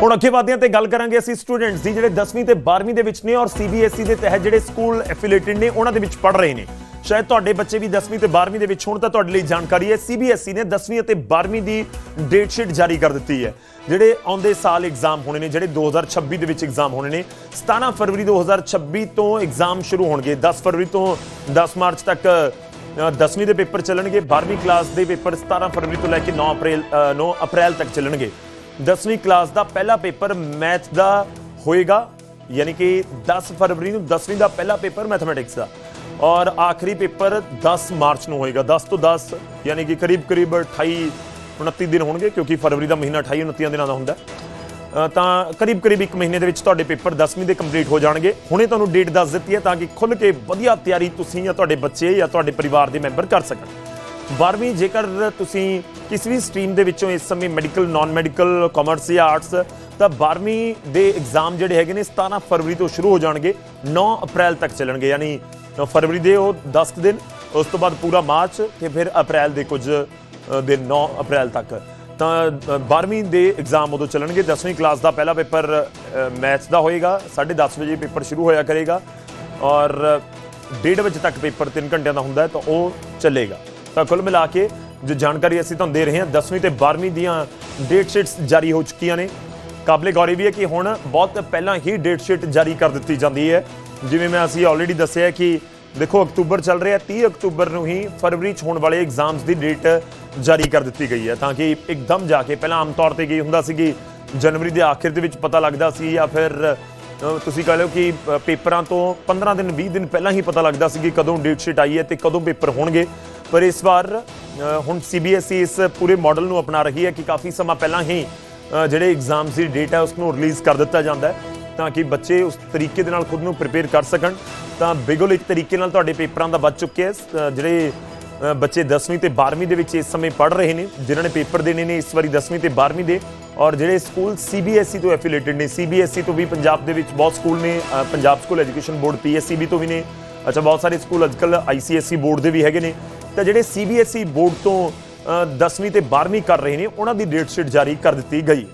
ਹੁਣ ਅੱਗੇ ਵਧਦੇ ਤੇ ਗੱਲ ਕਰਾਂਗੇ ਅਸੀਂ ਸਟੂਡੈਂਟਸ ਦੀ ਜਿਹੜੇ 10ਵੀਂ ਤੇ 12ਵੀਂ ਦੇ ਵਿੱਚ ਨੇ ਔਰ ਸੀਬੀਐਸਈ E ਦੇ ਤਹਿਤ ਜਿਹੜੇ ਸਕੂਲ ਐਫੀਲੀਏਟਡ ਨੇ ਉਹਨਾਂ ਦੇ ਵਿੱਚ ਪੜ ਰਹੇ ਨੇ। ਸ਼ਾਇਦ ਤੁਹਾਡੇ ਬੱਚੇ ਵੀ 10ਵੀਂ ਤੇ 12ਵੀਂ ਦੇ ਵਿੱਚ ਹੋਣ ਤਾਂ ਤੁਹਾਡੇ ਲਈ ਜਾਣਕਾਰੀ ਹੈ। ਸੀਬੀਐਸਈ E ਨੇ 10ਵੀਂ ਅਤੇ 12ਵੀਂ ਦੀ ਡੇਟ ਸ਼ੀਟ ਜਾਰੀ ਕਰ ਦਿੱਤੀ ਹੈ। ਜਿਹੜੇ ਆਉਂਦੇ ਸਾਲ ਐਗਜ਼ਾਮ ਹੋਣੇ ਨੇ ਜਿਹੜੇ 2026 ਦੇ ਵਿੱਚ ਐਗਜ਼ਾਮ ਹੋਣੇ ਨੇ 17 ਫਰਵਰੀ 2026 ਤੋਂ ਐਗਜ਼ਾਮ ਸ਼ੁਰੂ ਹੋਣਗੇ। 10 ਫਰਵਰੀ ਤੋਂ 10 ਮਾਰਚ ਤੱਕ ਅ, 10ਵੀਂ ਦੇ ਪੇਪਰ ਚੱਲਣਗੇ 12ਵੀਂ ਕਲਾਸ ਦੇ ਪੇਪਰ 17 ਫਰਵਰੀ ਤੋਂ ਲੈ ਕੇ 9 ਅਪ੍ਰੈਲ ਅ, 9 ਅਪ੍ਰੈਲ ਤੱਕ ਚੱਲਣਗੇ। 10ਵੀਂ ਕਲਾਸ ਦਾ ਪਹਿਲਾ ਪੇਪਰ ਮੈਥ ਦਾ ਹੋਏਗਾ, ਯਾਨੀ ਕਿ 10 ਫਰਵਰੀ ਨੂੰ 10ਵੀਂ ਦਾ ਪਹਿਲਾ ਪੇਪਰ ਮੈਥਮੈਟਿਕਸ ਦਾ। ਔਰ ਆਖਰੀ ਪੇਪਰ 10 ਮਾਰਚ ਨੂੰ ਹੋਏਗਾ 10 ਤੋਂ 10 ਯਾਨੀ ਕਿ ਕਰੀਬ ਕਰੀਬ 28 29 ਦਿਨ ਹੋਣਗੇ, ਕਿਉਂਕਿ ਫਰਵਰੀ ਦਾ ਮਹੀਨਾ 28 29 ਦਿਨਾਂ ਦਾ ਹੁੰਦਾ। ਤਾਂ ਕਰੀਬ ਕਰੀਬ 1 ਮਹੀਨੇ ਦੇ ਵਿੱਚ ਤੁਹਾਡੇ ਪੇਪਰ 10ਵੀਂ ਦੇ ਕੰਪਲੀਟ ਹੋ ਜਾਣਗੇ। ਹੁਣੇ ਤੁਹਾਨੂੰ ਡੇਟ ਦੱਸ ਦਿੱਤੀ ਹੈ ਤਾਂ ਕਿ ਖੁੱਲ ਕੇ ਵਧੀਆ ਤਿਆਰੀ ਤੁਸੀਂ ਜਾਂ ਤੁਹਾਡੇ ਬੱਚੇ ਜਾਂ ਤੁਹਾਡੇ ਪਰਿਵਾਰ ਦੇ ਮੈਂਬਰ ਕਰ ਸਕਣ। 12ਵੀਂ ਜੇਕਰ ਤੁਸੀਂ ਕਿਸੇ ਵੀ ਸਟਰੀਮ ਦੇ ਵਿੱਚੋਂ ਇਸ ਸਮੇਂ ਮੈਡੀਕਲ ਨਾਨ ਮੈਡੀਕਲ ਕਾਮਰਸ ਜਾਂ ਆਰਟਸ ਤਾਂ 12ਵੀਂ ਦੇ ਐਗਜ਼ਾਮ ਜਿਹੜੇ ਹੈਗੇ ਨੇ 17 ਫਰਵਰੀ ਤੋਂ ਸ਼ੁਰੂ ਹੋ ਜਾਣਗੇ 9 ਅਪ੍ਰੈਲ ਤੱਕ ਚੱਲਣਗੇ ਯਾਨੀ ਅ, ਫਰਵਰੀ ਦੇ ਉਹ 10 ਕੁ ਦਿਨ ਉਸ ਤੋਂ ਬਾਅਦ ਪੂਰਾ ਮਾਰਚ ਤੇ ਫਿਰ ਅਪ੍ਰੈਲ ਦੇ ਕੁਝ ਅ, ਦਿਨ 9 ਅਪ੍ਰੈਲ ਤੱਕ। ਤਾਂ ਅ, 12ਵੀਂ ਦੇ ਐਗਜ਼ਾਮ ਉਦੋਂ ਚੱਲਣਗੇ 10ਵੀਂ ਕਲਾਸ ਦਾ ਪਹਿਲਾ ਪੇਪਰ ਮੈਥ ਦਾ ਹੋਏਗਾ 10:30 ਵਜੇ ਪੇਪਰ ਸ਼ੁਰੂ ਹੋਇਆ ਕਰੇਗਾ ਔਰ 1:30 ਵਜੇ ਤੱਕ ਪੇਪਰ 3 ਘੰਟਿਆਂ ਦਾ ਹੁੰਦਾ ਹੈ ਤਾਂ ਉਹ ਚੱਲੇਗਾ। ਤਾਂ ਕੁੱਲ ਮਿਲਾ ਕੇ ਜੋ ਜਾਣਕਾਰੀ ਅਸੀਂ ਤੁਹਾਨੂੰ ਦੇ ਰਹੇ ਹਾਂ 10ਵੀਂ ਤੇ 12ਵੀਂ ਦੀਆਂ ਡੇਟ ਸ਼ੀਟਸ ਜਾਰੀ ਹੋ ਚੁੱਕੀਆਂ ਨੇ। ਕਾਬਲੇ ਗੌਰ ਇਹ ਵੀ ਹੈ ਕਿ ਹੁਣ ਬਹੁਤ ਪਹਿਲਾਂ ਹੀ ਡੇਟ ਸ਼ੀਟ ਜਾਰੀ ਕਰ ਦਿੱਤੀ ਜਾਂਦੀ ਹੈ। ਜਿਵੇਂ ਮੈਂ ਅਸੀਂ ਆਲਰੇਡੀ ਦੱਸਿਆ ਕਿ ਦੇਖੋ, ਅਕਤੂਬਰ ਚੱਲ ਰਿਹਾ 30 ਅਕਤੂਬਰ ਨੂੰ ਹੀ ਫਰਵਰੀ 'ਚ ਹੋਣ ਵਾਲੇ ਐਗਜ਼ਾਮਸ ਦੀ ਡੇਟ ਜਾਰੀ ਕਰ ਦਿੱਤੀ ਗਈ ਹੈ ਤਾਂ ਕਿ ਇੱਕਦਮ ਜਾ ਕੇ ਪਹਿਲਾਂ ਆਮ ਤੌਰ ਤੇ ਕੀ ਹੁੰਦਾ ਸੀ ਕਿ ਜਨਵਰੀ ਦੇ ਆਖਿਰ ਦੇ ਵਿੱਚ ਪਤਾ ਲੱਗਦਾ ਸੀ ਜਾਂ ਫਿਰ ਤੁਸੀਂ ਕਹ ਲਓ ਕਿ ਪੇਪਰਾਂ ਤੋਂ 15 ਦਿਨ 20 ਦਿਨ ਪਹਿਲਾਂ ਹੀ ਪਤਾ ਲੱਗਦਾ ਸੀ ਕਿ ਕਦੋਂ ਡੇਟ ਸ਼ੀਟ ਆਈ ਹੈ ਤੇ ਕਦੋਂ ਪੇਪਰ ਹੋਣਗੇ। ਪਰ ਇਸ ਵਾਰ ਅ, ਹੁਣ ਸੀਬੀਐਸਈ ਇਸ ਪੂਰੇ ਮਾਡਲ ਨੂੰ ਅਪਣਾ ਰਹੀ ਹੈ ਕਿ ਕਾਫੀ ਸਮਾਂ ਪਹਿਲਾਂ ਹੀ ਜਿਹੜੇ ਐਗਜ਼ਾਮਸ ਦੀ ਡੇਟ ਹੈ ਉਸ ਨੂੰ ਰਿਲੀਜ਼ ਕਰ ਦਿੱਤਾ ਜਾਂਦਾ ਹੈ ਤਾਂ ਕਿ ਬੱਚੇ ਉਸ ਤਰੀਕੇ ਦੇ ਨਾਲ ਖੁਦ ਨੂੰ ਪ੍ਰਿਪੇਅਰ ਕਰ ਸਕਣ। ਤਾਂ ਬਿਗੁਲ ਇੱਕ ਤਰੀਕੇ ਨਾਲ ਤੁਹਾਡੇ ਪੇਪਰਾਂ ਦਾ ਬਚ ਚੁੱਕਿਆ ਹੈ। ਜਿਹੜੇ ਬੱਚੇ 10ਵੀਂ ਤੇ 12ਵੀਂ ਦੇ ਵਿੱਚ ਇਸ ਸਮੇਂ ਪੜ੍ਹ ਰਹੇ ਨੇ ਜਿਨ੍ਹਾਂ ਨੇ ਪੇਪਰ ਦੇਣੇ ਨੇ ਇਸ ਵਾਰੀ 10ਵੀਂ ਤੇ 12ਵੀਂ ਦੇ ਔਰ ਜਿਹੜੇ ਸਕੂਲ ਸੀਬੀਐਸਈ ਤੋਂ ਐਫੀਲੀਏਟਡ ਨੇ ਸੀਬੀਐਸਈ ਤੋਂ ਵੀ ਪੰਜਾਬ ਦੇ ਵਿੱਚ ਬਹੁਤ ਸਕੂਲ ਨੇ Punjab school education board PSCB ਤੋਂ ਵੀ ਨੇ। ਅੱਛਾ ਬਹੁਤ ਸਾਰੇ ਸਕੂਲ ਅੱਜਕੱਲ ਆਈਸੀਐਸਈ ਬੋਰਡ ਦੇ ਵੀ ਹੈਗੇ ਨੇ। ਤਾਂ ਜਿਹੜੇ ਸੀਬੀਐਸਈ ਬੋਰਡ ਤੋਂ 10ਵੀਂ ਤੇ 12ਵੀਂ ਕਰ ਰਹੇ ਨੇ, ਉਹਨਾਂ ਦੀ ਡੇਟ ਸ਼ੀਟ ਜਾਰੀ ਕਰ ਦਿੱਤੀ ਗਈ।